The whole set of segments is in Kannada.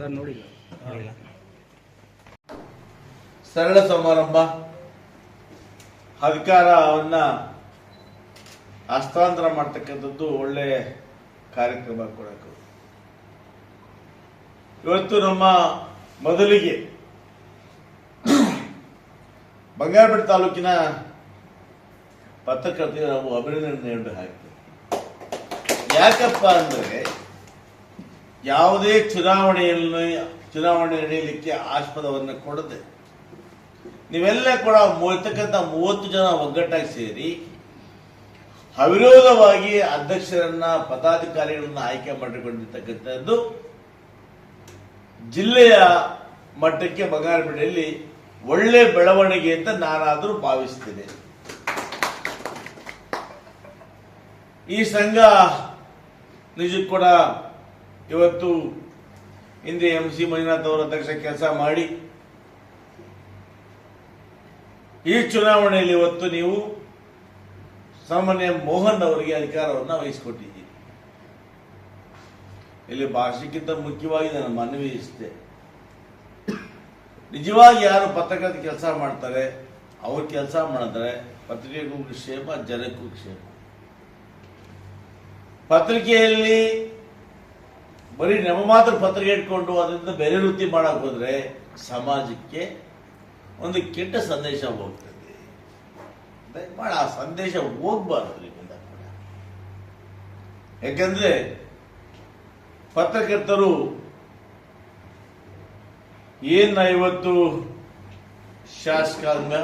ಸರ್ ನೋಡಿಲ್ಲ. ಸರಳ ಸಮಾರಂಭ. ಅಧಿಕಾರವನ್ನ ಹಸ್ತಾಂತರ ಮಾಡ್ತಕ್ಕಂಥದ್ದು ಒಳ್ಳೆ ಕಾರ್ಯಕ್ರಮ ಕೊಡಬೇಕು ಇವತ್ತು ನಮ್ಮ ಮೊದಲಿಗೆ ಬಂಗಾರಪೇಟೆ ತಾಲೂಕಿನ ಪತ್ರಕರ್ತರಿಗೆ ನಾವು ಅಭಿನಂದನೆ ನೀಡಬೇಕಾಗ್ತದೆ ಯಾಕಪ್ಪ ಅಂದರೆ ಯಾವುದೇ ಚುನಾವಣೆಯಲ್ಲಿ, ಚುನಾವಣೆ ನಡೆಯಲಿಕ್ಕೆ ಆಸ್ಪದವನ್ನು ಕೊಡದೆ, ನೀವೆಲ್ಲ ಕೂಡ ಇರ್ತಕ್ಕಂಥ ಮೂವತ್ತು ಜನ ಒಗ್ಗಟ್ಟಾಗಿ ಸೇರಿ, ಅವಿರೋಧವಾಗಿ ಅಧ್ಯಕ್ಷರನ್ನ, ಪದಾಧಿಕಾರಿಗಳನ್ನ ಆಯ್ಕೆ ಮಾಡಿಕೊಂಡಿರ್ತಕ್ಕಂಥದ್ದು ಜಿಲ್ಲೆಯ ಮಟ್ಟಕ್ಕೆ ಬಂಗಾರಪೇಟೆಯಲ್ಲಿ ಒಳ್ಳೆ ಬೆಳವಣಿಗೆ ಅಂತ ನಾನಾದರೂ ಭಾವಿಸ್ತೇನೆ. ಈ ಸಂಘ ನಿಜಕ್ಕೂ ಕೂಡ ಇವತ್ತು ಹಿಂದೆ ಎಂ ಸಿ ಮಂಜುನಾಥ್ ಅವರ ಅಧ್ಯಕ್ಷ ಕೆಲಸ ಮಾಡಿ, ಈ ಚುನಾವಣೆಯಲ್ಲಿ ಇವತ್ತು ನೀವು ಸಾಮಾನ್ಯ ಮೋಹನ್ ಅವರಿಗೆ ಅಧಿಕಾರವನ್ನು ವಹಿಸಿಕೊಟ್ಟಿದ್ದೀರಿ. ಇಲ್ಲಿ ಭಾಷೆಗಿಂತ ಮುಖ್ಯವಾಗಿ ನಾನು ಮನವಿ ಇಷ್ಟೆ. ನಿಜವಾಗಿ ಯಾರು ಪತ್ರಕರ್ತ ಕೆಲಸ ಮಾಡ್ತಾರೆ, ಅವ್ರು ಕೆಲಸ ಮಾಡಿದ್ರೆ ಪತ್ರಿಕೆಗೂ ಕ್ಷೇಮ, ಜನಕ್ಕೂ ಕ್ಷೇಮ. ಪತ್ರಿಕೆಯಲ್ಲಿ ಬರೀ ನಮ್ಮ ಮಾತ್ರ ಪತ್ರಿಕೆ ಇಟ್ಕೊಂಡು ಅದರಿಂದ ಬೇರೆ ವೃತ್ತಿ ಮಾಡಕ್ ಹೋದ್ರೆ ಸಮಾಜಕ್ಕೆ ಒಂದು ಕೆಟ್ಟ ಸಂದೇಶ ಹೋಗ್ತದೆ. ದಯಮಾಡಿ ಆ ಸಂದೇಶ ಹೋಗ್ಬಾರ್ದು ನಿಮ್ಮಿಂದ ಕೂಡ. ಯಾಕಂದ್ರೆ ಪತ್ರಕರ್ತರು ಏನ್ ಇವತ್ತು ಶಾಸಕಾಂಗ,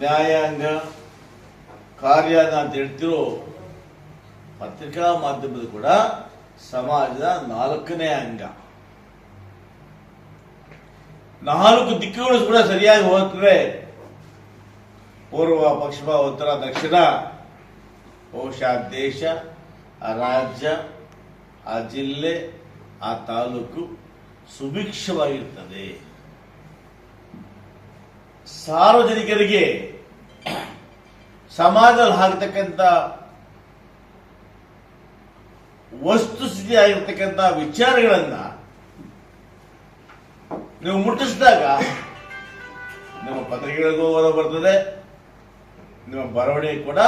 ನ್ಯಾಯಾಂಗ ಕಾರ್ಯಾಂಗ ಅಂತ ಹೇಳ್ತಿರೋ ಪತ್ರಿಕಾ ಮಾಧ್ಯಮದ ಕೂಡ ಸಮಾಜದ ನಾಲ್ಕನೇ ಅಂಗ. ನಾಲ್ಕು ದಿಕ್ಕುಗಳು ಕೂಡ ಸರಿಯಾಗಿ ಹೋಗ್ತವೆ ಪೂರ್ವ, ಪಶ್ಚಿಮ, ಉತ್ತರ, ದಕ್ಷಿಣ, ಬಹುಶಃ ದೇಶ ಆ ರಾಜ್ಯ, ಆ ಜಿಲ್ಲೆ, ಆ ತಾಲೂಕು ಸುಭಿಕ್ಷವಾಗಿರ್ತದೆ. ಸಾರ್ವಜನಿಕರಿಗೆ ಸಮಾಜದಲ್ಲಿ ಆಗತಕ್ಕಂಥ ವಸ್ತುಸ್ಥಿತಿ ಆಗಿರ್ತಕ್ಕಂಥ ವಿಚಾರಗಳನ್ನ ನೀವು ಮುಟ್ಟಿಸಿದಾಗ ನಿಮ್ಮ ಪತ್ರಿಕೆಗಳಿಗೂ ಓದ ಬರ್ತದೆ, ನಿಮ್ಮ ಬರವಣಿಗೆ ಕೂಡ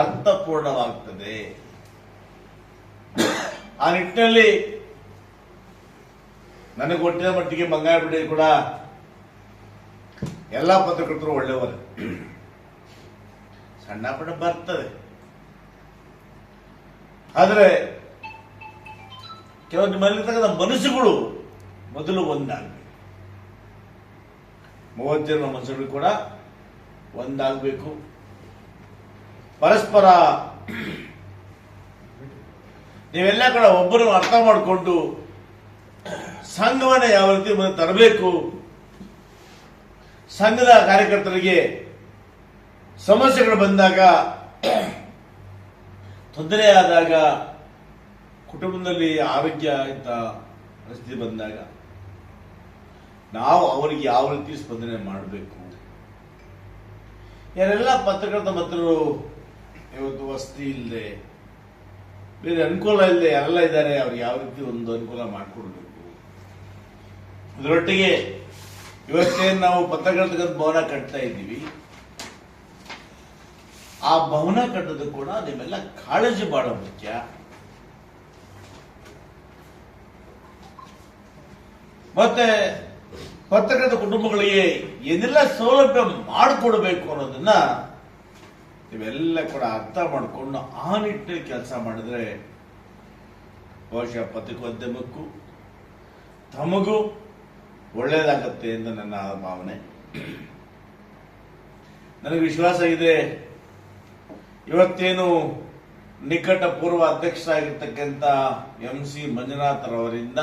ಅರ್ಥಪೂರ್ಣವಾಗ್ತದೆ. ಆ ನಿಟ್ಟಿನಲ್ಲಿ ನನಗೆ ಒಟ್ಟಿನ ಮಟ್ಟಿಗೆ ಬಂಗಾರಪೇಟೆ ಕೂಡ ಎಲ್ಲ ಪತ್ರಕರ್ತರು ಒಳ್ಳೆಯವರು. ಸಣ್ಣ ಪುಟ್ಟ ಬರ್ತದೆ. ಆದರೆ ಕೆಲವು ನಿಮ್ಮಲ್ಲಿರ್ತಕ್ಕಂಥ ಮನಸ್ಸುಗಳು ಮೊದಲು ಒಂದಾಗಬೇಕು. ಮೂವತ್ತು ಜನ ಮನಸ್ಸುಗಳು ಕೂಡ ಒಂದಾಗಬೇಕು. ಪರಸ್ಪರ ನೀವೆಲ್ಲ ಕೂಡ ಒಬ್ಬರು ಅರ್ಥ ಮಾಡಿಕೊಂಡು ಸಂಘವನ್ನ ಯಾವ ರೀತಿ ತರಬೇಕು, ಸಂಘದ ಕಾರ್ಯಕರ್ತರಿಗೆ ಸಮಸ್ಯೆಗಳು ಬಂದಾಗ ತೊಂದರೆ ಆದಾಗ ಕುಟುಂಬದಲ್ಲಿ ಆರೋಗ್ಯ ಇಂಥ ಪರಿಸ್ಥಿತಿ ಬಂದಾಗ ನಾವು ಅವರಿಗೆ ಯಾವ ರೀತಿ ಸ್ಪಂದನೆ ಮಾಡಬೇಕು? ಯಾರೆಲ್ಲ ಪತ್ರಕರ್ತ ಮಿತ್ರರು ಇವತ್ತು ವಸತಿ ಇಲ್ಲದೆ ಬೇರೆ ಅನುಕೂಲ ಇಲ್ಲದೆ ಯಾರೆಲ್ಲ ಇದ್ದಾರೆ ಅವ್ರಿಗೆ ಯಾವ ರೀತಿ ಒಂದು ಅನುಕೂಲ ಮಾಡಿಕೊಡ್ಬೇಕು? ಅದರೊಟ್ಟಿಗೆ ಇವತ್ತೇನು ನಾವು ಪತ್ರಕರ್ತಕ್ಕಂಥ ಭವನ ಕಟ್ತಾ ಇದ್ದೀವಿ. ಆ ಭವನ ಕಟ್ಟೋದು ಕೂಡ ನಿಮ್ಮೆಲ್ಲ ಕಾಳಜಿ ಬಹಳ ಮುಖ್ಯ. ಮತ್ತೆ ಪತ್ರಕರ್ತ ಕುಟುಂಬಗಳಿಗೆ ಏನೆಲ್ಲ ಸೌಲಭ್ಯ ಮಾಡಿಕೊಡ್ಬೇಕು ಅನ್ನೋದನ್ನ ನೀವೆಲ್ಲ ಕೂಡ ಅರ್ಥ ಮಾಡಿಕೊಂಡು ಆ ನಿಟ್ಟಿನಲ್ಲಿ ಕೆಲಸ ಮಾಡಿದ್ರೆ ಬಹುಶಃ ಪತ್ರಿಕೋದ್ಯಮಕ್ಕೂ ತಮಗೂ ಒಳ್ಳೆಯದಾಗತ್ತೆ ಎಂದು ನನ್ನ ಭಾವನೆ. ನನಗೆ ವಿಶ್ವಾಸ ಇದೆ. ಇವತ್ತೇನು ನಿಕಟ ಪೂರ್ವ ಅಧ್ಯಕ್ಷರಾಗಿರ್ತಕ್ಕಂಥ ಎಂ ಸಿ ಮಂಜುನಾಥರವರಿಂದ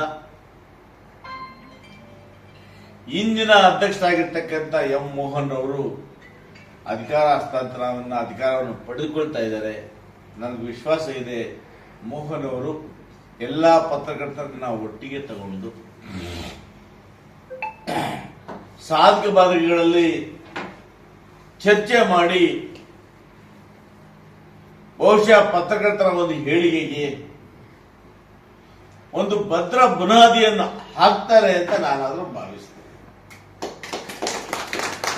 ಇಂದಿನ ಅಧ್ಯಕ್ಷರಾಗಿರ್ತಕ್ಕಂಥ ಎಂ ಮೋಹನ್ ಅವರು ಅಧಿಕಾರ ಹಸ್ತಾಂತರವನ್ನು, ಅಧಿಕಾರವನ್ನು ಪಡೆದುಕೊಳ್ತಾ ಇದ್ದಾರೆ. ನನಗೆ ವಿಶ್ವಾಸ ಇದೆ, ಮೋಹನ್ ಅವರು ಎಲ್ಲ ಪತ್ರಕರ್ತರನ್ನ ಒಟ್ಟಿಗೆ ತಗೊಂಡು ಸಾಧಕ ಬಾಧಕಗಳಲ್ಲಿ ಚರ್ಚೆ ಮಾಡಿ ಬಹುಶಃ ಪತ್ರಕರ್ತರ ಒಂದು ಹೇಳಿಕೆಗೆ ಒಂದು ಭದ್ರ ಬುನಾದಿಯನ್ನು ಹಾಕ್ತಾರೆ ಅಂತ ನಾನಾದರೂ ಭಾವಿಸ್ತೇನೆ.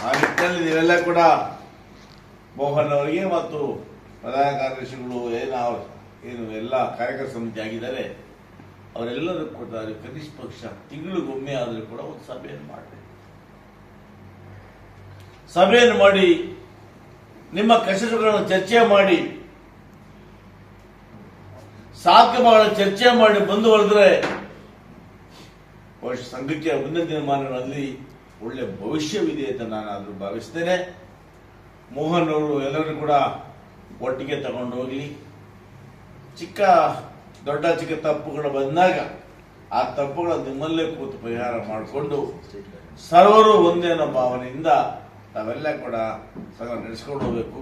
ಆ ನಿಟ್ಟಿನಲ್ಲಿ ನೀವೆಲ್ಲ ಕೂಡ ಮೋಹನ್ ಅವರಿಗೆ ಮತ್ತು ಪ್ರಧಾನ ಕಾರ್ಯದರ್ಶಿಗಳು ಏನು ಏನು ಎಲ್ಲ ಕಾರ್ಯಕರ್ತ ಸಮಿತಿ ಆಗಿದ್ದಾರೆ, ಅವರೆಲ್ಲರೂ ಕೂಡ ಕನಿಷ್ಠ ಪಕ್ಷ ತಿಂಗಳಿಗೊಮ್ಮೆ ಆದರೂ ಕೂಡ ಒಂದು ಸಭೆಯನ್ನು ಮಾಡಬೇಕು. ಸಭೆಯನ್ನು ಮಾಡಿ ನಿಮ್ಮ ಕಷ್ಟಗಳನ್ನು ಚರ್ಚೆ ಮಾಡಿ ಸಾಧ್ಯಗಳ ಚರ್ಚೆ ಮಾಡಿ ಬಂದು ಬಹುಶಃ ಸಂಘಕ್ಕೆ ಮುಂದಿನ ದಿನಮಾನಗಳಲ್ಲಿ ಒಳ್ಳೆ ಭವಿಷ್ಯವಿದೆ ಅಂತ ನಾನಾದ್ರೂ ಭಾವಿಸ್ತೇನೆ. ಮೋಹನ್ ಅವರು ಎಲ್ಲರೂ ಕೂಡ ಒಟ್ಟಿಗೆ ತಗೊಂಡು ಚಿಕ್ಕ, ದೊಡ್ಡ, ಚಿಕ್ಕ ತಪ್ಪುಗಳು ಬಂದಾಗ ಆ ತಪ್ಪುಗಳ ನಿಮ್ಮಲ್ಲೇ ಕೂತು ಪರಿಹಾರ ಮಾಡಿಕೊಂಡು ಸರ್ವರು ಒಂದೇ ಅನ್ನೋ ಭಾವನೆಯಿಂದ ನಾವೆಲ್ಲ ಕೂಡ ಸಂಘ ನಡೆಸ್ಕೊಂಡು ಹೋಗ್ಬೇಕು.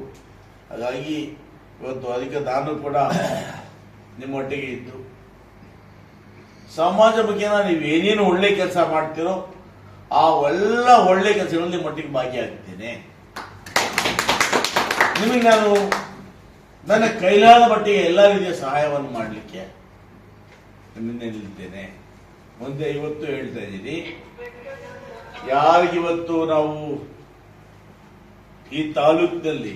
ಹಾಗಾಗಿ ಇವತ್ತು ಅಧಿಕ ನಾನು ಕೂಡ ನಿಮ್ಮೊಟ್ಟಿಗೆ ಇದ್ದು. ಸಮಾಜ ಬಗ್ಗೆ ನೀವು ಏನೇನು ಒಳ್ಳೆ ಕೆಲಸ ಮಾಡ್ತೀರೋ ಆ ಎಲ್ಲ ಒಳ್ಳೆ ಕೆಲಸಗಳಲ್ಲಿ ನಿಮ್ಮೊಟ್ಟಿಗೆ ಭಾಗಿಯಾಗ್ತೇನೆ ನಿಮಗೆ ನಾನು ನನ್ನ ಕೈಲಾದ ಮಟ್ಟಿಗೆ ಎಲ್ಲ ರೀತಿಯ ಸಹಾಯವನ್ನು ಮಾಡಲಿಕ್ಕೆ ನಿನ್ನೆಲ್ಲಿದ್ದೇನೆ ಮುಂದೆ ಇವತ್ತು ಹೇಳ್ತಾ ಇದ್ದೀನಿ. ಯಾರಿಗಿವತ್ತು ನಾವು ಈ ತಾಲೂಕಿನಲ್ಲಿ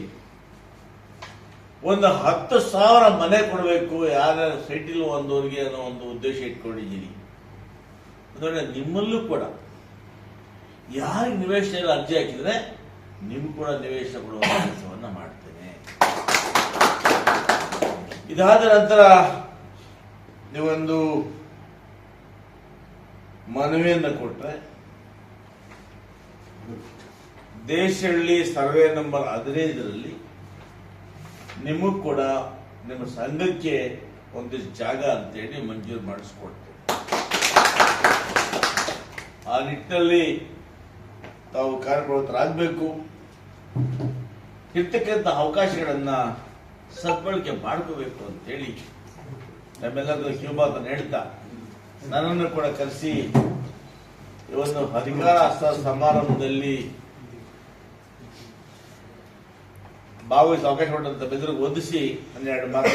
ಒಂದು ಹತ್ತು ಸಾವಿರ ಮನೆ ಕೊಡಬೇಕು, ಯಾರು ಸೆಟಿಲ್ ಒಂದವರಿಗೆ ಅನ್ನೋ ಒಂದು ಉದ್ದೇಶ ಇಟ್ಕೊಂಡಿದ್ದೀನಿ. ಅಂದ್ರೆ ನಿಮ್ಮಲ್ಲೂ ಕೂಡ. ಯಾರಿಗೆ ನಿವೇಶನ ಅರ್ಜಿ ಹಾಕಿದ್ರೆ ನಿಮ್ ಕೂಡ ನಿವೇಶ ಕೊಡುವ ಕೆಲಸವನ್ನ ಮಾಡ್ತೇನೆ. ಇದಾದ ನಂತರ ನೀವೊಂದು ಮನವಿಯನ್ನು ಕೊಟ್ಟರೆ ದೇಶಹಳ್ಳಿ ಸರ್ವೆ ನಂಬರ್ ಹದಿನೈದರಲ್ಲಿ ನಿಮಗ್ ಕೂಡ ನಿಮ್ಮ ಸಂಘಕ್ಕೆ ಒಂದಿಷ್ಟು ಜಾಗ ಅಂತೇಳಿ ಮಂಜೂರು ಮಾಡಿಸ್ಕೊಡ್ತೇವೆ. ಆ ನಿಟ್ಟಿನಲ್ಲಿ ತಾವು ಕಾರ್ಯಪ್ರವೃತ್ತರಾಗಬೇಕು. ಇರ್ತಕ್ಕಂಥ ಅವಕಾಶಗಳನ್ನ ಸದ್ಬಳಕೆ ಮಾಡ್ಕೋಬೇಕು ಅಂತೇಳಿ ನಮ್ಮೆಲ್ಲರಿಗೂ ಕಿರುಮಾತನ್ನು ಹೇಳ್ತಾ ನನ್ನನ್ನು ಕೂಡ ಕರೆಸಿ ಈ ಅಧಿಕಾರ ಸಮಾರಂಭದಲ್ಲಿ ಭಾಗವಹಿಸಿ ಅವಕಾಶ ಕೊಟ್ಟಂತ ಬೆದರಿಗೆ ಒದಿಸಿ ಹನ್ನೆರಡು ಮಾತು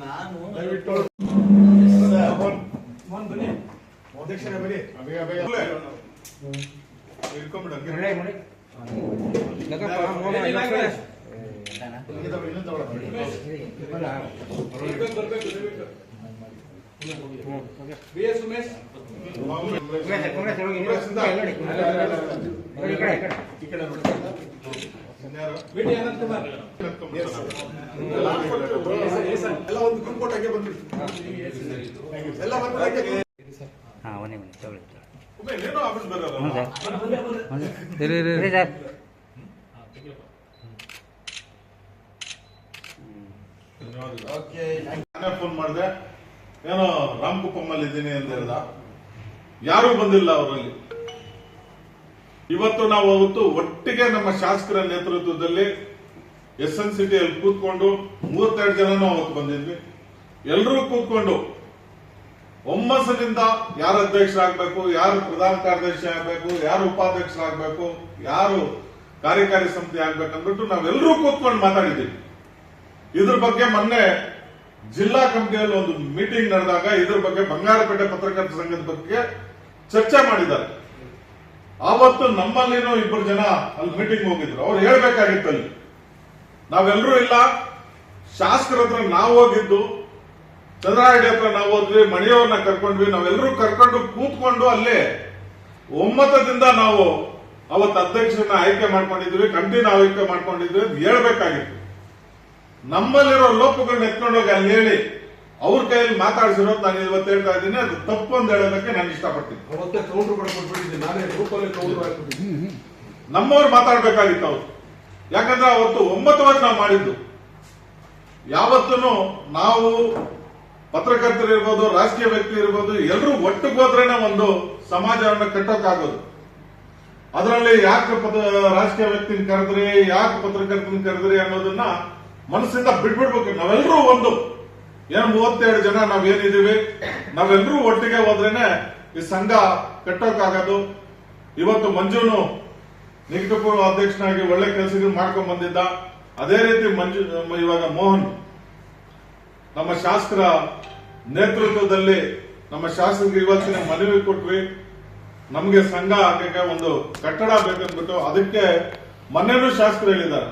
ನಾನು ದಯವಿಟ್ಟು ಇಲ್ಲಿಂದ ತಗೊಳ್ಳಿ. ಕಾಂಗ್ರೆಸ್ಸಿಂದ ಈ ಕಡೆ ಎಲ್ಲ ಒಂದು ಹಂಗೆ ಬಂದ್ಬಿಡಿ ಎಲ್ಲ. ಹಾಂ ಬನ್ನಿ ತಗೊಳ್ಳಿ ಸರ್ ಓಕೆ ನಾನೇ ಫೋನ್ ಮಾಡಿದೆ ಏನೋ ರಾಮಕುಪ್ಪಮ್ಮಲ್ಲಿ ಇದ್ದೀನಿ ಅಂತ ಹೇಳ್ದ? ಯಾರೂ ಬಂದಿಲ್ಲ ಅವರಲ್ಲಿ. ಇವತ್ತು ನಾವು ಅವತ್ತು ಒಟ್ಟಿಗೆ ನಮ್ಮ ಶಾಸಕರ ನೇತೃತ್ವದಲ್ಲಿ ಎಸ್ ಎನ್ ಸಿಟಿಯಲ್ಲಿ ಕೂತ್ಕೊಂಡು ಮೂವತ್ತೆರಡು ಜನನು ಅವತ್ತು ಬಂದಿದ್ವಿ. ಎಲ್ಲರೂ ಕೂತ್ಕೊಂಡು ಒಮ್ಮಸದಿಂದ ಯಾರು ಅಧ್ಯಕ್ಷರಾಗಬೇಕು, ಯಾರು ಪ್ರಧಾನ ಕಾರ್ಯದರ್ಶಿ ಆಗಬೇಕು, ಯಾರು ಉಪಾಧ್ಯಕ್ಷರಾಗಬೇಕು, ಯಾರು ಕಾರ್ಯಕಾರಿ ಸಮಿತಿ ಆಗ್ಬೇಕಂದ್ಬಿಟ್ಟು ನಾವೆಲ್ಲರೂ ಕೂತ್ಕೊಂಡು ಮಾತಾಡಿದ್ದೀವಿ ಇದ್ರ ಬಗ್ಗೆ ಮೊನ್ನೆ ಜಿಲ್ಲಾ ಕಮಿಟಿಯಲ್ಲಿ ಒಂದು ಮೀಟಿಂಗ್ ನಡೆದಾಗ ಇದ್ರ ಬಗ್ಗೆ ಬಂಗಾರಪೇಟೆ ಪತ್ರಕರ್ತರ ಸಂಘದ ಬಗ್ಗೆ ಚರ್ಚೆ ಮಾಡಿದ್ದಾರೆ. ಆವತ್ತು ನಮ್ಮಲ್ಲಿನೂ ಇಬ್ಬರು ಜನ ಅಲ್ಲಿ ಮೀಟಿಂಗ್ ಹೋಗಿದ್ರು. ಅವ್ರು ಹೇಳ್ಬೇಕಾಗಿತ್ತು ಅಲ್ಲಿ ನಾವೆಲ್ಲರೂ ಇಲ್ಲ. ಶಾಸಕರ ಹತ್ರ ನಾವು ಹೋಗಿದ್ದು. ಚಂದ್ರಾಯಡಿ ಹತ್ರ ನಾವು ಹೋದ್ವಿ. ಮಣಿಯವ್ರನ್ನ ಕರ್ಕೊಂಡ್ವಿ. ನಾವೆಲ್ಲರೂ ಕರ್ಕೊಂಡು ಕೂತ್ಕೊಂಡು ಅಲ್ಲೇ ಒಮ್ಮತದಿಂದ ನಾವು ಅವತ್ತು ಅಧ್ಯಕ್ಷರನ್ನ ಆಯ್ಕೆ ಮಾಡ್ಕೊಂಡಿದ್ವಿ. ಕಮಿಟಿನ ಆಯ್ಕೆ ಮಾಡ್ಕೊಂಡಿದ್ವಿ ಅಂತ ಹೇಳ್ಬೇಕಾಗಿತ್ತು. ನಮ್ಮಲ್ಲಿರೋ ಲೋಪಗಳನ್ನ ಎತ್ಕೊಂಡೋಗಿ ಅಲ್ಲಿ ಹೇಳಿ ಅವ್ರ ಕೈಯಲ್ಲಿ ಮಾತಾಡಿಸಿರೋದು ನಾನು ಇವತ್ತು ಹೇಳ್ತಾ ಇದ್ದೀನಿ ಅದು ತಪ್ಪು ಅಂತ ಹೇಳೋದಕ್ಕೆ ನಾನು ಇಷ್ಟಪಡ್ತೀನಿ. ಅವತ್ತೇ ಕೌಂಟರ್ ಕೂಡ ಕೊಟ್ಬಿಟ್ಟಿದ್ದೀನಿ ನಾನೇ ಗ್ರೂಪಲ್ಲಿ ಕೌಂಟರ್ ಹಾಕ್ಬಿಟ್ಟಿದ್ದೀನಿ ನಮ್ಮವ್ರು ಮಾತಾಡ್ಬೇಕಾಗಿತ್ತು ಅವ್ರು. ಯಾಕಂದ್ರೆ ಅವತ್ತು ಒಂಬತ್ತುವರೆ ನಾವು ಮಾಡಿದ್ದು. ಯಾವತ್ತೂ ನಾವು ಪತ್ರಕರ್ತರು ಇರ್ಬೋದು ರಾಜಕೀಯ ವ್ಯಕ್ತಿ ಇರ್ಬೋದು ಎಲ್ಲರೂ ಒಟ್ಟಿಗೆ ಹೋದ್ರೇನೆ ಒಂದು ಸಮಾಜವನ್ನು ಕಟ್ಟೋಕ್ಕಾಗೋದು. ಅದರಲ್ಲಿ ಯಾಕೆ ಪದ ರಾಜಕೀಯ ವ್ಯಕ್ತಿನ ಕರೆದ್ರಿ ಯಾಕೆ ಪತ್ರಕರ್ತನ ಕರೆದ್ರಿ ಅನ್ನೋದನ್ನ ಮನಸ್ಸಿಂದ ಬಿಟ್ಬಿಡ್ಬೇಕು ನಾವೆಲ್ಲರೂ ಒಂದು. ಏನು ಮೂವತ್ತೆರಡು ಜನ ನಾವೇನಿದೀವಿ ನಾವೆಲ್ಲರೂ ಒಟ್ಟಿಗೆ ಹೋದ್ರೇನೆ ಈ ಸಂಘ ಕಟ್ಟೋಕಾಗದು ಇವತ್ತು ಮಂಜುನು ನಿಕಟಪೂರ್ವ ಅಧ್ಯಕ್ಷನಾಗಿ ಒಳ್ಳೆ ಕೆಲಸಗಳು ಮಾಡ್ಕೊಂಡ್ ಬಂದಿದ್ದ ಅದೇ ರೀತಿ ಮಂಜು ಇವಾಗ ಮೋಹನ್, ನಮ್ಮ ಶಾಸ್ತ್ರ ನೇತೃತ್ವದಲ್ಲಿ ನಮ್ಮ ಶಾಸಕರಿಗೆ ಇವತ್ತಿನ ಮನವಿ ಕೊಟ್ವಿ. ನಮಗೆ ಸಂಘ ಹಾಕಕ್ಕೆ ಒಂದು ಕಟ್ಟಡ ಬೇಕಂದ್ಬಿಟ್ಟು ಅದಕ್ಕೆ ಮೊನ್ನೆನೂ ಶಾಸಕರು ಹೇಳಿದ್ದಾರೆ.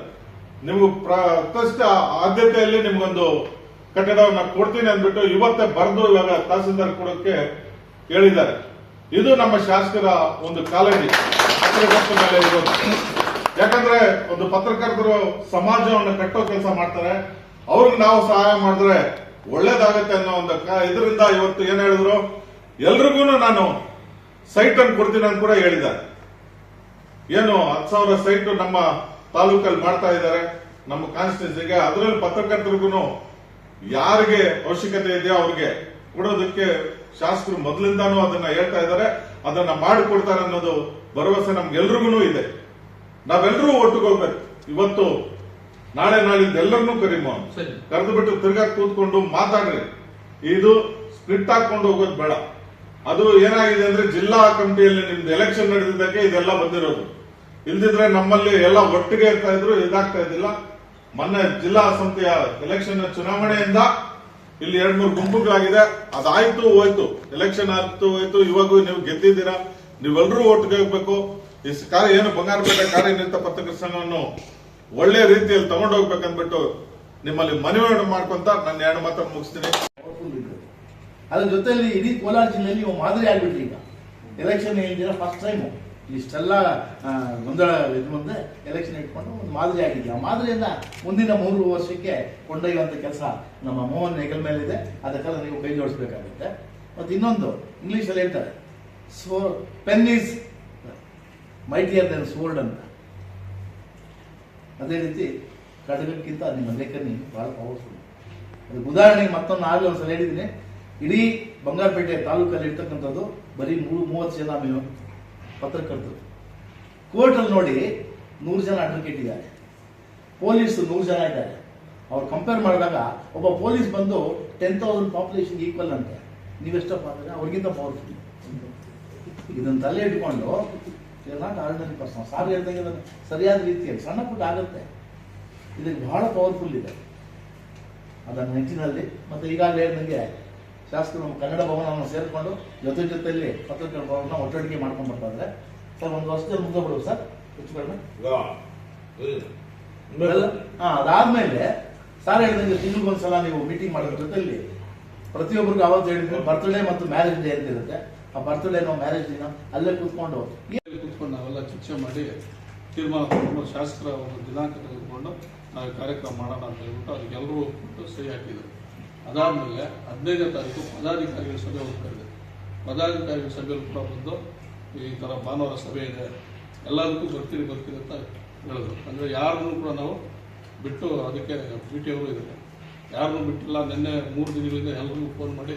ನಿಮ್ಗೆ ಪ್ರತಿಷ್ಠ ಆದ್ಯತೆಯಲ್ಲಿ ನಿಮ್ಗೊಂದು ಕಟ್ಟಡವನ್ನ ಕೊಡ್ತೀನಿ ಅಂದ್ಬಿಟ್ಟು ಇವತ್ತೇ ಬರೆದು ಇವಾಗ ತಹಸೀಲ್ದಾರ್ ಕೊಡೋಕೆ ಹೇಳಿದ್ದಾರೆ. ಇದು ನಮ್ಮ ಶಾಸಕರ ಒಂದು ಪತ್ರಕರ್ತರ ಮೇಲೆ ಇರೋದು ಯಾಕಂದ್ರೆ ಒಂದು ಪತ್ರಕರ್ತರು ಸಮಾಜವನ್ನು ಕಟ್ಟೋ ಕೆಲಸ ಮಾಡ್ತಾರೆ. ಅವ್ರಿಗೆ ನಾವು ಸಹಾಯ ಮಾಡಿದ್ರೆ ಒಳ್ಳೇದಾಗತ್ತೆ ಅನ್ನೋ ಒಂದು ಇದರಿಂದ ಇವತ್ತು ಏನ್ ಹೇಳಿದ್ರು? ಎಲ್ರಿಗೂ ನಾನು ಸೈಟ್ ಅನ್ನು ಕೊಡ್ತೀನಿ ಅಂತ ಕೂಡ ಹೇಳಿದ್ದಾರೆ. ಏನು ಹತ್ತು ಸಾವಿರ ಸೈಟ್ ನಮ್ಮ ತಾಲೂಕಲ್ಲಿ ಮಾಡ್ತಾ ಇದ್ದಾರೆ. ನಮ್ಮ ಕಾನ್ಸ್ಟಿಟ್ಯೂನ್ಸಿಗೆ ಅದರಲ್ಲಿ ಪತ್ರಕರ್ತರಿಗೂ ಯಾರಿಗೆ ಅವಶ್ಯಕತೆ ಇದೆಯೋ ಅವ್ರಿಗೆ ಕೊಡೋದಕ್ಕೆ ಶಾಸಕರು ಮೊದಲಿಂದಾನು ಅದನ್ನ ಹೇಳ್ತಾ ಇದ್ದಾರೆ. ಅದನ್ನ ಮಾಡಿಕೊಡ್ತಾರೆ ಅನ್ನೋದು ಭರವಸೆ ನಮ್ಗೆಲ್ರಿಗೂ ಇದೆ. ನಾವೆಲ್ಲರೂ ಒಟ್ಟುಕೊಳ್ಬೇಕು ಇವತ್ತು ನಾಳೆ ನಾಳಿದ್ದು ಎಲ್ಲರನ್ನೂ ಕರಿಮೋ. ಕರೆದು ಬಿಟ್ಟು ತಿರ್ಗಾ ಕೂತ್ಕೊಂಡು ಮಾತಾಡ್ರಿ. ಇದು ಸ್ಪ್ಲಿಟ್ ಹಾಕೊಂಡು ಹೋಗೋದು ಬೇಡ. ಅದು ಏನಾಗಿದೆ ಅಂದ್ರೆ ಜಿಲ್ಲಾ ಕಮಿಟಿಯಲ್ಲಿ ನಿಮ್ದು ಎಲೆಕ್ಷನ್ ನಡೆದಿದ್ದಕ್ಕೆ ಇದೆಲ್ಲ ಬಂದಿರೋದು. ಇಲ್ದಿದ್ರೆ ನಮ್ಮಲ್ಲಿ ಎಲ್ಲ ಒಟ್ಟಿಗೆ ಇರ್ತಾ ಇದ್ರು, ಇದಾಗ್ತಾ ಇದ್ದಿಲ್ಲ. ಮೊನ್ನೆ ಜಿಲ್ಲಾ ಸಂಸ್ಥೆಯ ಎಲೆಕ್ಷನ್ ಚುನಾವಣೆಯಿಂದ ಇಲ್ಲಿ ಎರಡ್ ಮೂರು ಗುಂಪುಗಳಾಗಿದೆ ಅದಾಯ್ತು, ಹೋಯ್ತು. ಎಲೆಕ್ಷನ್ ಆಯ್ತು, ಹೋಯ್ತು. ಇವಾಗೂ ನೀವು ಗೆದ್ದಿದ್ದೀರಾ? ನೀವೆಲ್ಲರೂ ಒಟ್ಟಿಗೆ ಹೋಗ್ಬೇಕು. ಈ ಕಾರ್ಯ ಏನು ಬಂಗಾರಪೇಟೆ ಕಾರ್ಯನಿರತ ಪತ್ರಕರ್ತ ಸಂಘವನ್ನು ಒಳ್ಳೆ ರೀತಿಯಲ್ಲಿ ತಗೊಂಡೋಗ್ಬೇಕಂದ್ಬಿಟ್ಟು ನಿಮ್ಮಲ್ಲಿ ಮನವಿ ಮಾಡ್ಕೊಂತ ನನ್ನ ಎರಡು ಮಾತನ್ನು ಮುಗಿಸ್ತೀನಿ. ಅದ್ರ ಜೊತೆಯಲ್ಲಿ ಇಡೀ ಕೋಲಾರ ಜಿಲ್ಲೆಯಲ್ಲಿ ಮಾದರಿ ಆಗ್ಬಿಟ್ರಿ ಈಗ. ಎಲೆಕ್ಷನ್ ಏನಿದ್ದೀರಾ ಫಸ್ಟ್ ಟೈಮು ಇಷ್ಟೆಲ್ಲ ಗೊಂದಲ ಇದು ಮುಂದೆ ಎಲೆಕ್ಷನ್ ಇಟ್ಕೊಂಡು ಒಂದು ಮಾದರಿ ಆಗಿದೆಯಾ? ಆ ಮುಂದಿನ ಮೂರು ವರ್ಷಕ್ಕೆ ಕೊಂಡೊಯ್ಯುವಂತ ಕೆಲಸ ನಮ್ಮ ಮೋಹನ್ ಹೆಗಲ್ ಮೇಲಿದೆ. ಅದಕ್ಕೆಲ್ಲ ನೀವು ಕೈ ಜೋಡಿಸ್ಬೇಕಾಗುತ್ತೆ. ಮತ್ತೆ ಇನ್ನೊಂದು ಇಂಗ್ಲೀಷಲ್ಲಿ ಹೇಳ್ತಾರೆ so pen is mightier than sword ಅಂತ. ಅದೇ ರೀತಿ ಕಡಗಕ್ಕಿಂತ ನಿಮ್ಮ ಲೇಖನಿ ಬಹಳ ಪವರ್ಫುಲ್ ಅದಕ್ಕೆ ಉದಾಹರಣೆಗೆ ಮತ್ತೊಂದು ಆಗಲೇ ಒಂದ್ಸಲ ಹೇಳಿದ್ದೀನಿ. ಇಡೀ ಬಂಗಾರಪೇಟೆ ತಾಲೂಕಲ್ಲಿ ಇರ್ತಕ್ಕಂಥದ್ದು ಬರೀ ಮೂರು, ಮೂವತ್ತು ಜನ ಪತ್ರಕರ್ತರು. ಕೋರ್ಟಲ್ಲಿ ನೋಡಿ ನೂರು ಜನ ಅಡ್ವೊಕೇಟ್ ಇದ್ದಾರೆ. ಪೊಲೀಸ್ ನೂರು ಜನ ಇದ್ದಾರೆ. ಅವ್ರು ಕಂಪೇರ್ ಮಾಡಿದಾಗ ಒಬ್ಬ ಪೊಲೀಸ್ ಬಂದು ಟೆನ್ ತೌಸಂಡ್ ಪಾಪ್ಯುಲೇಷನ್ ಈಕ್ವಲ್ ಅಂತೆ. ನೀವೆಷ್ಟಪ್ಪ ಅಂದರೆ ಅವ್ರಿಗಿಂತ ಪವರ್ಫುಲ್ ಇದನ್ನು ತಲೆ ಇಟ್ಕೊಂಡು ನಾಟ್ ಆರ್ಡಿನರಿ ಪರ್ಸನ್ ಸಾರ್ ಹೇಳ್ದಂಗೆ ಸರಿಯಾದ ರೀತಿಯಲ್ಲಿ ಸಣ್ಣ ಪುಟ್ಟ ಆಗುತ್ತೆ. ಇದಕ್ಕೆ ಬಹಳ ಪವರ್ಫುಲ್ ಇದೆ. ಅದರ ನಿಟ್ಟಿನಲ್ಲಿ ಮತ್ತೆ ಈಗಾಗಲೇ ಹೇಳ್ದಂಗೆ ಶಾಸಕರು ನಮ್ಮ ಕನ್ನಡ ಭವನವನ್ನು ಸೇರಿಕೊಂಡು ಜೊತೆ ಜೊತೆಯಲ್ಲಿ ಪತ್ರಕರ್ತರ ಭವನ ಒಟ್ಟೊಟ್ಟಿಗೆ ಮಾಡ್ಕೊಂಡು ಬರ್ತಾ ಇದ್ರೆ ಸರ್ ಒಂದು ವರ್ಷದಲ್ಲಿ ಮುಗಿದೋಗ್ಬಿಡು ಸರ್ ಹೆಚ್ಚು ಕಡಿಮೆ? ಹಾ ಅದಾದ್ಮೇಲೆ ಸರ್ ಹೇಳಿದಂಗೆ ತಿಂಗಳಿಗೊಂದ್ಸಲ ನೀವು ಮೀಟಿಂಗ್ ಮಾಡೋದ್ರ ಜೊತೆಯಲ್ಲಿ ಪ್ರತಿಯೊಬ್ಬರಿಗೂ ಅವತ್ತು ಹೇಳಿದ್ರೆ ಬರ್ತ್ಡೇ ಮತ್ತು ಮ್ಯಾರೇಜ್ ಡೇ ಅಂತ ಇರುತ್ತೆ. ಆ ಬರ್ತ್ಡೇನೋ ನಾವು ಮ್ಯಾರೇಜ್ ದಿನ ಅಲ್ಲೇ ಕೂತ್ಕೊಂಡು ಕೂತ್ಕೊಂಡು ನಾವೆಲ್ಲ ಚರ್ಚೆ ಮಾಡಿ ತೀರ್ಮಾನ ತಗೊಂಡು ಶಾಸಕರ ಒಂದು ದಿನಾಂಕ ತೆಗೆದುಕೊಂಡು ನಾವು ಕಾರ್ಯಕ್ರಮ ಮಾಡೋಣ ಅಂತ ಹೇಳ್ಬಿಟ್ಟು ಅದಕ್ಕೆಲ್ಲರೂ ಸಹಿ ಹಾಕಿದ್ರು. ಅದಾದಮೇಲೆ ಹದಿನೈದನೇ ತಾರೀಕು ಪದಾಧಿಕಾರಿಗಳ ಸಭೆ ಹೋಗ್ತಾಯಿದೆ ಪದಾಧಿಕಾರಿಗಳ ಸಭೆಯಲ್ಲಿ ಕೂಡ ಬಂದು ಈ ಥರ ಭಾನುವಾರ ಸಭೆ ಇದೆ, ಎಲ್ಲದಕ್ಕೂ ಬರ್ತೀರಿ ಬರ್ತೀರಿ ಅಂತ ಹೇಳಿದ್ರು. ಅಂದರೆ ಯಾರನ್ನೂ ಕೂಡ ನಾವು ಬಿಟ್ಟು ಅದಕ್ಕೆ ಪಿ ಟಿ ಅವರು ಇದ್ದಾರೆ ಯಾರನ್ನೂ ಬಿಟ್ಟಿಲ್ಲ, ನಿನ್ನೆ ಮೂರು ದಿನಗಳಿಂದ ಎಲ್ಲರಿಗೂ ಫೋನ್ ಮಾಡಿ,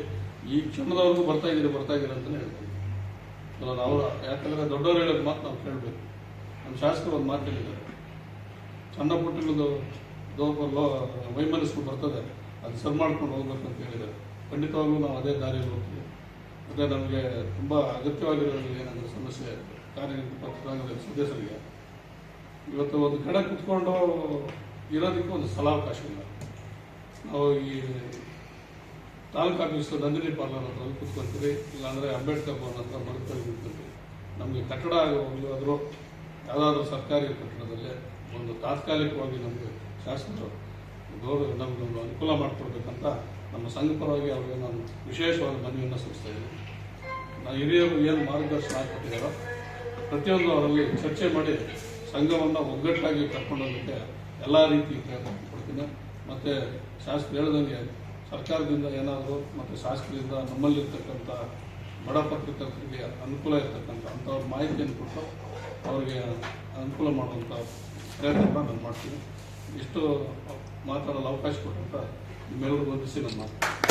ಈ ಕ್ಷಣದವರೆಗೂ ಬರ್ತಾ ಇದ್ದೀರಿ ಬರ್ತಾ ಇದ್ದೀರಿ ಅಂತಲೇ ಹೇಳ್ತೀವಿ ಅಲ್ಲ, ನಾವು ಯಾಕಂದ್ರೆ ದೊಡ್ಡವರು ಹೇಳೋದು ಮಾತು ನಾವು ಕೇಳಬೇಕು. ನಮ್ಮ ಶಾಸಕರು ಒಂದು ಮಾತು ಹೇಳಿದ್ದಾರೆ. ಸಣ್ಣ ಪುಟ್ಟಗಳದು ಲೋ ವೈಮನಸ್ಸು ಬರ್ತದೆ. ಅದು ಸರಿ ಮಾಡ್ಕೊಂಡು ಹೋಗ್ಬೇಕು ಅಂತ ಹೇಳಿದ್ದಾರೆ ಖಂಡಿತವಾಗ್ಲೂ ನಾವು ಅದೇ ದಾರಿಯಲ್ಲಿ ಹೋಗ್ತೀವಿ ಅದೇ ನಮಗೆ ತುಂಬ ಅಗತ್ಯವಾಗಿರೋ ಏನಾದರೂ ಸಮಸ್ಯೆ ಕಾರ್ಯನಿರತ ಪತ್ರಾಂಗದ ಸದಸ್ಯರಿಗೆ. ಇವತ್ತು ಒಂದು ಕಡೆ ಕುತ್ಕೊಂಡು ಇರೋದಕ್ಕೆ ಒಂದು ಸ್ಥಳಾವಕಾಶ ಇಲ್ಲ. ನಾವು ಈ ತಾಲೂಕು ಆಫೀಸ್ ನಂದಿನಿ ಪಾರ್ಲರ್ ಹತ್ರ ಅಲ್ಲಿ ಇಲ್ಲಾಂದರೆ ಅಂಬೇಡ್ಕರ್ ಭವನ ಹತ್ರ ಮರುಕಲ್ಲಿ ಕೂತ್ಕೊಳ್ತೀವಿ ನಮಗೆ ಕಟ್ಟಡ ಹೋಗಿದ್ರು ಯಾವುದಾದ್ರೂ ಸರ್ಕಾರಿ ಕಟ್ಟಡದಲ್ಲೇ ಒಂದು ತಾತ್ಕಾಲಿಕವಾಗಿ ನಮಗೆ ಶಾಸಕರು ಗೌರವ ನಮಗೆ ಅನುಕೂಲ ಮಾಡಿಕೊಡ್ಬೇಕಂತ ನಮ್ಮ ಸಂಘ ಪರವಾಗಿ ಅವರಿಗೆ ನಾನು ವಿಶೇಷವಾದ ಮನವಿಯನ್ನು ಸಲ್ಲಿಸ್ತಾ ಇದ್ದೀನಿ. ನಾನು ಹಿರಿಯರು ಏನು ಮಾರ್ಗದರ್ಶನ ಹಾಕ್ಕೊಟ್ಟಿದ್ದಾರೋ ಪ್ರತಿಯೊಂದು ಅವರಲ್ಲಿ ಚರ್ಚೆ ಮಾಡಿ ಸಂಘವನ್ನು ಒಗ್ಗಟ್ಟಾಗಿ ಕರ್ಕೊಂಡು ಹೋಗಲಿಕ್ಕೆ ಎಲ್ಲ ರೀತಿ ಪ್ರಯತ್ನ ಕೊಡ್ತೀನಿ ಮತ್ತು ಶಾಸಕರು ಹೇಳ್ದಂಗೆ ಸರ್ಕಾರದಿಂದ ಏನಾದರೂ ಮತ್ತು ಶಾಸಕರಿಂದ ನಮ್ಮಲ್ಲಿರ್ತಕ್ಕಂಥ ಬಡ ಪತ್ರಕರ್ತರಿಗೆ ಅನುಕೂಲ ಇರ್ತಕ್ಕಂಥ ಅಂಥವ್ರ ಮಾಹಿತಿಯನ್ನು ಕೊಟ್ಟು ಅವರಿಗೆ ಅನುಕೂಲ ಮಾಡುವಂಥ ಪ್ರಯತ್ನ ನಾನು ಮಾಡ್ತೀನಿ. ಇಷ್ಟು ಮಾತಾಡಲು ಅವಕಾಶ ಕೊಟ್ಟಂತ ನಿಮ್ಮೆಲ್ಲರಿಗೂ ವಂದಿಸಿ ನನ್ನ ಮಾತು